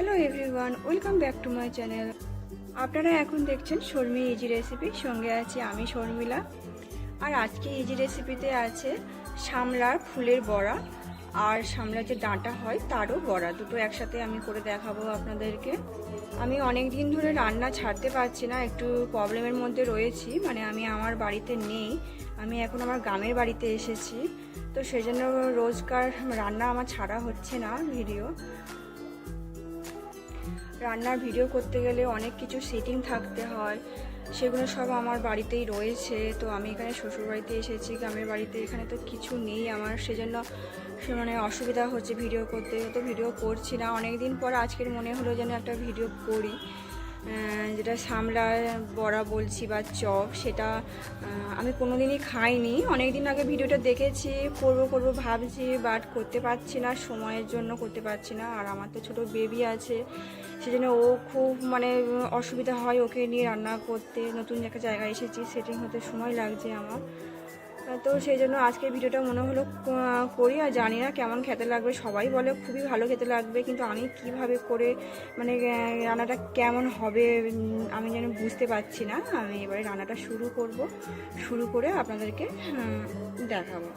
Hello everyone welcome back to my channel আপনারা এখন দেখছেন শর্মি ইজি রেসিপি সঙ্গে আছি আমি শর্মিলা। আর আজকে ইজি রেসিপিতে আছে সামলার ফুলের বড়া আর সামলার যে ডাঁটা হয় তারও বড়া। দুটো একসাথে আমি করে দেখাবো আপনাদেরকে। আমি অনেক দিন ধরে রান্না ছাড়তে পারছি না, একটু প্রবলেমের মধ্যে রয়েছি মানে আমি আমার বাড়িতে নেই। আমি এখন আমার গ্রামের বাড়িতে এসেছি, তো সেই জন্য রোজকার রান্না আমার ছাড়া হচ্ছে না ভিডিও। রান্নার ভিডিও করতে গেলে অনেক কিছু সেটিং থাকতে হয়। সেগুলো সব আমার বাড়িতেই রয়েছে। তো আমি এখানে শ্বশুরবাড়িতে এসেছি, গ্রামের বাড়িতে। এখানে তো কিছু নেই আমার। সেজন্য মানে অসুবিধা হচ্ছে ভিডিও করতে। তো ভিডিও করছি না। অনেক দিন পর আজকের মনে হলো যেন একটা ভিডিও করি। যেটা সামলার বড়া বলছি বা চপ, সেটা আমি কোনোদিনই খাইনি। অনেক দিন আগে ভিডিওটা দেখেছি, করব করব ভাবছি বাট করতে পারছি না, সময়ের জন্য করতে পারছি না। আর আমার তো ছোটো বেবি আছে, সেজন্য ও খুব মানে অসুবিধা হয় ওকে নিয়ে রান্না করতে। নতুন একটা জায়গায় এসেছি সেটিং হতে সময় লাগছে আমার। তো সেই জন্য আজকের ভিডিওটা মনে হলো করি আর জানি না কেমন খেতে লাগবে। সবাই বলে খুবই ভালো খেতে লাগবে, কিন্তু আমি কীভাবে করে মানে রান্নাটা কেমন হবে আমি যেন বুঝতে পারছি না। আমি এবারে রান্নাটা শুরু করব, শুরু করে আপনাদেরকে দেখাবো।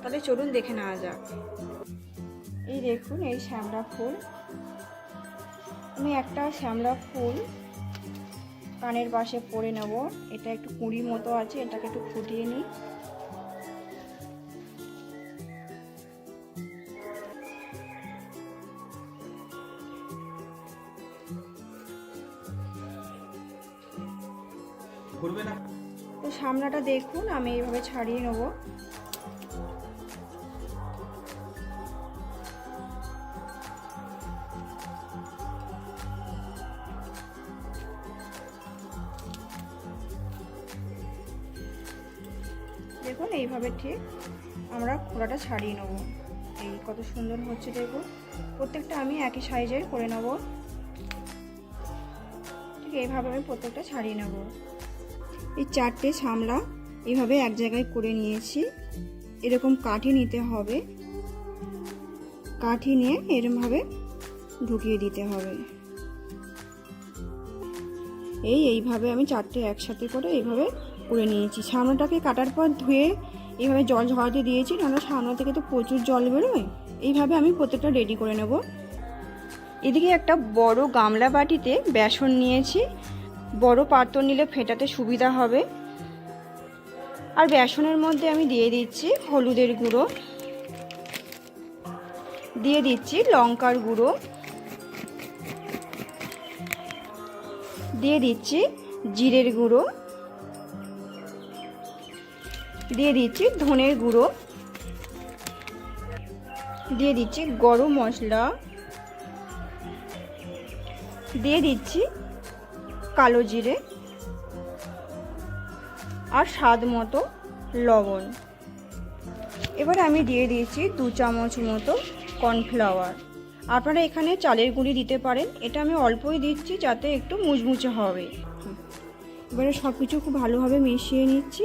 তাহলে চলুন দেখে নেওয়া যাক। এই দেখুন, এই শ্যামলা ফুল। আমি একটা শ্যামলা ফুল কানের পাশে পরে নেব। এটা একটু কুঁড়ি মতো আছে, এটাকে একটু ফুটিয়ে নিই। না? তো সামনাটা দেখুন, আমি এইভাবে ছাড়িয়ে নেব। দেখুন, এইভাবে ঠিক আমরা খোলাটা ছাড়িয়ে নেব। এই কত সুন্দর হচ্ছে, দেখুন। প্রত্যেকটা আমি একই সাইজের করে নেব। ঠিক এইভাবে আমি প্রত্যেকটা ছাড়িয়ে নেব। এই চারটে সামলা এভাবে এক জায়গায় করে নিয়েছি। এরকম কাঠি নিতে হবে। কাঠি নিয়ে এরমভাবে ঢুকিয়ে দিতে হবে। এই এইভাবে আমি চারটে একসাথে করে এইভাবে করে নিয়েছি। সামনাটাকে কাটার পর ধুয়ে এইভাবে জল ঝরাতে দিয়েছি, নাহলে সামনা থেকে তো প্রচুর জল বেরোয়। এইভাবে আমি প্রত্যেকটা রেডি করে নেব। এদিকে একটা বড় গামলা বাটিতে বেসন নিয়েছি। বড় পাত্র নিলে ফেটাতে সুবিধা হবে। আর বেসনের মধ্যে আমি দিয়ে দিচ্ছি হলুদের গুঁড়ো। দিয়ে দিচ্ছি লঙ্কার গুঁড়ো। দিয়ে দিচ্ছি জিরের গুঁড়ো। দিয়ে দিচ্ছি ধনের গুঁড়ো। দিয়ে দিচ্ছি গরম মশলা। দিয়ে দিচ্ছি কালো জিরে আর স্বাদ মতো লবণ। এবারে আমি দিয়ে দিয়েছি দু চামচ মতো কর্নফ্লাওয়ার। আপনারা এখানে চালের গুঁড়ি দিতে পারেন। এটা আমি অল্পই দিচ্ছি যাতে একটু মুচমুচে হবে। এবারে সব কিছু খুব ভালোভাবে মিশিয়ে নিচ্ছি।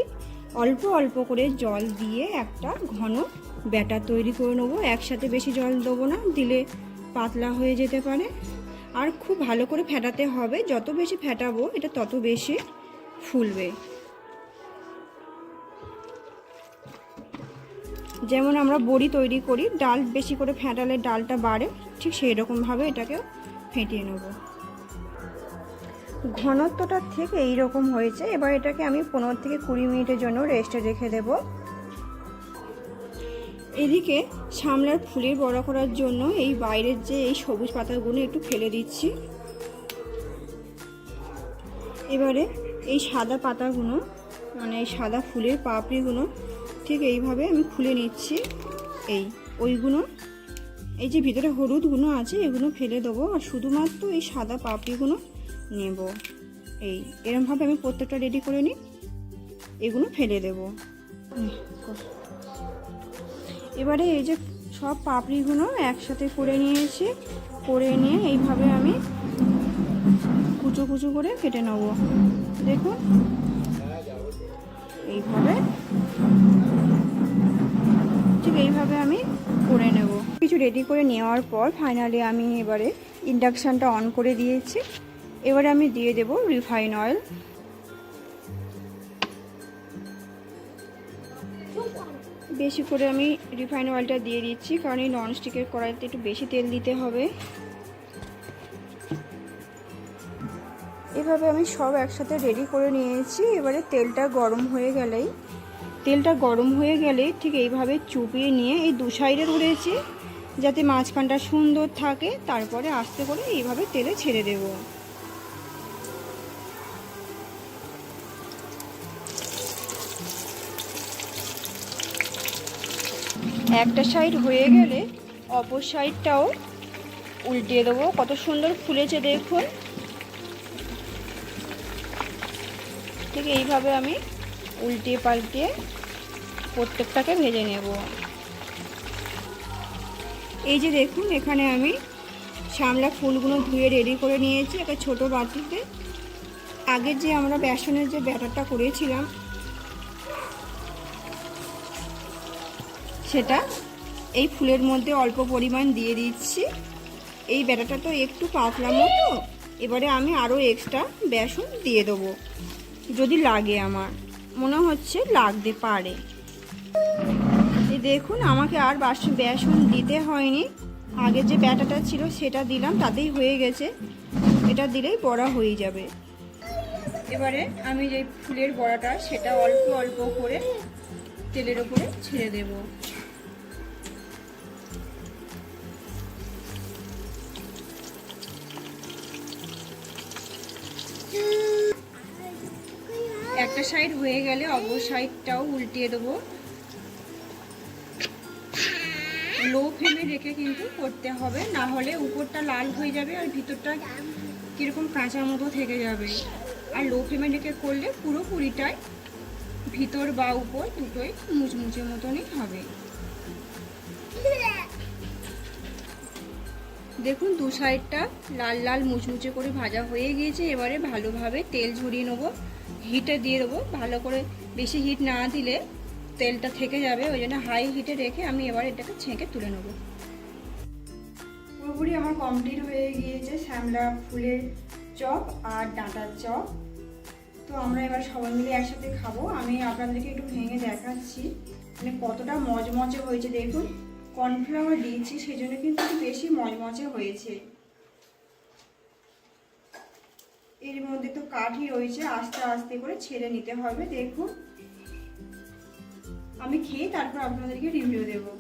অল্প অল্প করে জল দিয়ে একটা ঘন ব্যাটার তৈরি করে নেব। একসাথে বেশি জল দেবো না, দিলে পাতলা হয়ে যেতে পারে। আর খুব ভালো করে ফেটাতে হবে। যত বেশি ফেটাবো, এটা তত বেশি ফুলবে। যেমন আমরা বড়ি তৈরি করি, ডাল বেশি করে ফেটালে ডালটা বাড়ে, ঠিক সেই রকমভাবে এটাকেও ফেটিয়ে নেব। ঘনত্বটা থেকে এই রকম হয়েছে। এবার এটাকে আমি পনেরো থেকে কুড়ি মিনিটের জন্য রেস্টে রেখে দেব। এদিকে সামলার ফুলের বড়া করার জন্য এই বাইরের যে এই সবুজ পাতাগুলো একটু ফেলে দিচ্ছি। এবারে এই সাদা পাতাগুলো মানে এই সাদা ফুলের পাপড়িগুলো ঠিক এইভাবে আমি খুলে নিচ্ছি। এই ওইগুলো, এই যে ভিতরে হলুদগুলো আছে, এগুলো ফেলে দেবো আর শুধুমাত্র এই সাদা পাপড়িগুলো নেব। এই এরমভাবে আমি প্রত্যেকটা রেডি করে নিই, এগুলো ফেলে দেব। এবারে এই যে সব পাপড়িগুলো একসাথে করে নিয়েছি, করে নিয়ে এইভাবে আমি কুচো কুচো করে কেটে নেব। দেখুন, এইভাবে, ঠিক এইভাবে আমি করে নেব। কিছু রেডি করে নেওয়ার পর ফাইনালি আমি এবারে ইন্ডাকশানটা অন করে দিয়েছি। এবারে আমি দিয়ে দেব রিফাইন অয়েল বেশি করে আমি রিফাইন অয়েলটা দিয়ে দিচ্ছি, কারণ এই ননস্টিকের কড়াইতে একটু বেশি তেল দিতে হবে। এভাবে আমি সব একসাথে রেডি করে নিয়েছি। এবারে তেলটা গরম হয়ে গেলেই, তেলটা গরম হয়ে গেলে ঠিক এইভাবে চুপিয়ে নিয়ে এই দু সাইডে ধরেছি, যাতে মাঝখানটা সুন্দর থাকে, তারপরে আস্তে করে এইভাবে তেলে ছেড়ে দেব। একটা সাইড হয়ে গেলে অপর সাইডটাও উল্টিয়ে দেবো। কত সুন্দর ফুলেছে দেখুন। ঠিক এইভাবে আমি উল্টিয়ে পাল্টিয়ে প্রত্যেকটাকে ভেজে নেব। এই যে দেখুন, এখানে আমি শামলা ফুলগুলো ধুয়ে রেডি করে নিয়েছি একটা ছোট বাটিতে। আগে যে আমরা বেসনের যে ব্যাটারটা করেছিলাম সেটা এই ফুলের মধ্যে অল্প পরিমাণ দিয়ে দিচ্ছি। এই ব্যাটারটা তো একটু পাতলা মতো, এবারে আমি আরও এক্সট্রা বেসন দিয়ে দেবো, যদি লাগে আমার। মনে হচ্ছে লাগতে পারে। দেখুন, আমাকে আর বাসন বেসন দিতে হয়নি। আগে যে ব্যাটাটা ছিল সেটা দিলাম, তাতেই হয়ে গেছে। এটা দিলেই বড়া হয়ে যাবে। এবারে আমি যে ফুলের বড়াটা, সেটা অল্প অল্প করে তেলের ওপরে ছেড়ে দেব। একটা সাইড হয়ে গেলে অপর সাইডটাও উল্টিয়ে দেবো। লো ফ্লেমে রেখে কিন্তু করতে হবে, না হলে উপরটা লাল হয়ে যাবে আর ভিতরটা কীরকম কাঁচা মতো থেকে যাবে। আর লো ফ্লেমে রেখে করলে পুরোপুরিটাই ভিতর বা উপর দুটোই মুচমুচের মতনই হবে। দেখুন, দু সাইডটা লাল লাল মুচমুচে করে ভাজা হয়ে গিয়েছে। এবারে ভালোভাবে তেল ঝরিয়ে নেব। হিটে দিয়ে দেবো। ভালো করে বেশি হিট না দিলে তেলটা থেকে যাবে, ওই জন্য হাই হিটে রেখে আমি এবার এটাকে ছেঁকে তুলে নেব। পুরোপুরি আমার কমপ্লিট হয়ে গিয়েছে শ্যামলা ফুলের চপ আর ডাঁটার চপ। তো আমরা এবার সবাই মিলে একসাথে খাব। আমি আপনাদেরকে একটু ভেঙে দেখাচ্ছি। মানে কতটা মজমচে হয়েছে দেখুন। কর্নফ্লাওয়ার দিয়েছি সেই জন্য কিন্তু একটু বেশি মজমচে হয়েছে। এর মধ্যে তো কাঠই রয়েছে, আস্তে আস্তে করে ছেড়ে নিতে হবে, দেখুন। আমি খেয়ে তারপর আপনাদেরকে রিভিউ দেবো।